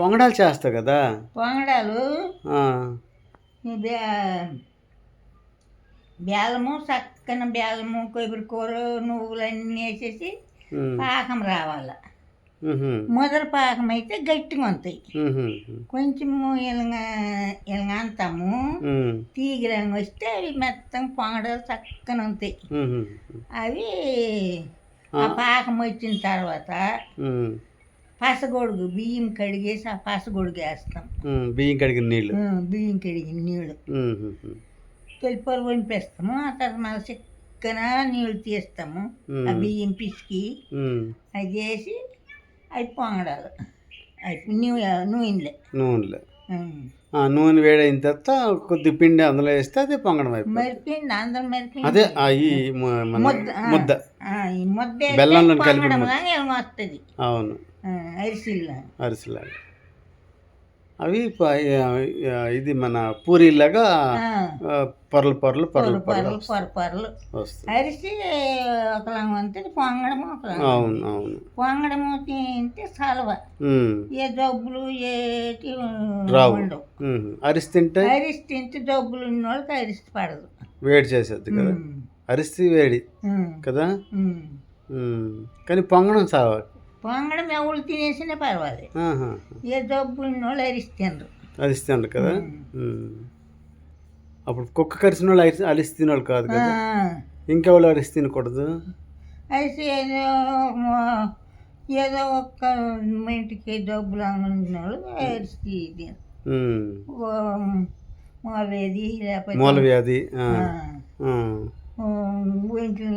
పొంగడాలు చేస్తావు కదా. పొంగడాలు? ఆ, ఈ బే- బేలము చక్కన బేలము కొబ్బరి కూర నువ్వులు అన్నీ వేసేసి పాకం రావాలి. మొదల పాకం అయితే గట్టిగా ఉంటాయి. కొంచెము ఇలాగా ఇలాగ అంతాము. ఉమ్, తీగ రంగు వస్తే అవి మెత్తం పొంగడాలు చక్కన ఉంటాయి. అవి ఆ. పాకం వచ్చిన తర్వాత పసగొడుగు బియ్యం కడిగేసి ఆ పసగొడుగు వేస్తాం. బియ్యం కడిగిన నీళ్ళు. బియ్యం కడిగిన నీళ్ళు. తెలిపరు వంపేస్తాము ఆ తర్వాత మళ్ళీ చిక్కన నీళ్ళు తీస్తాము ఆ బియ్యం పిసికి. అది చేసి అవి పొంగడాలు. అవి నూనె నూనెలే. నూనెలో. నూనె వేడైన తర్వాత కొద్ది పిండి అందులో వేస్తే అది పొంగడం అయిపోయింది అదే ఈ ముద్ద బెల్లంలో వస్తుంది అవును. అరిసిల్లా అరిసెలాగా అవి ఇది మన పూరీలాగా పొరలు పొరలు పొరలు పొరలు పొరలు పొర పొరలు వస్తాయి. అరిసి ఒకలాగా ఉంటుంది పొంగడము ఒకలాగా అవును అవును. పొంగడము తింటే సలవ. ఏ జబ్బులు ఏటి రావు. అరిసి తింటే? అరిసి తింటే జబ్బులు ఉన్న వాళ్ళకి అరిసి పడదు. వేడి చేసేది కదా. అరిసి వేడి. కదా? కానీ పొంగడం చావ పొంగడం ఎవరు తినేసినా పర్వాలేదు. ఏ ఉన్న వాళ్ళు అరిసి తినరు అరిసి తినరు కదా. అప్పుడు కుక్క కరిసిన వాళ్ళు అరిసి అరిసి తినవాళ్ళు కాదు? కదా ఇంకెవరు అరిసి తినకూడదు? అరిసి ఏదో ఏదో ఒక్క ఇంటికి జబ్బులు వాళ్ళు అరిసి ఉమ్. మూలవేది లేకపోతే మూల వ్యాధి ఇంట్లో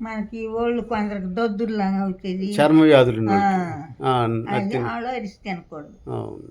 మనకి ఒళ్ళు కొందరికి దొద్దులాగా అవుతుంది చర్మ వ్యాధులు ఆ, ఉన్నోళ్ళకి. ఆ, అది అది తిన వాళ్ళు అరిసి తినకూడదు అవును.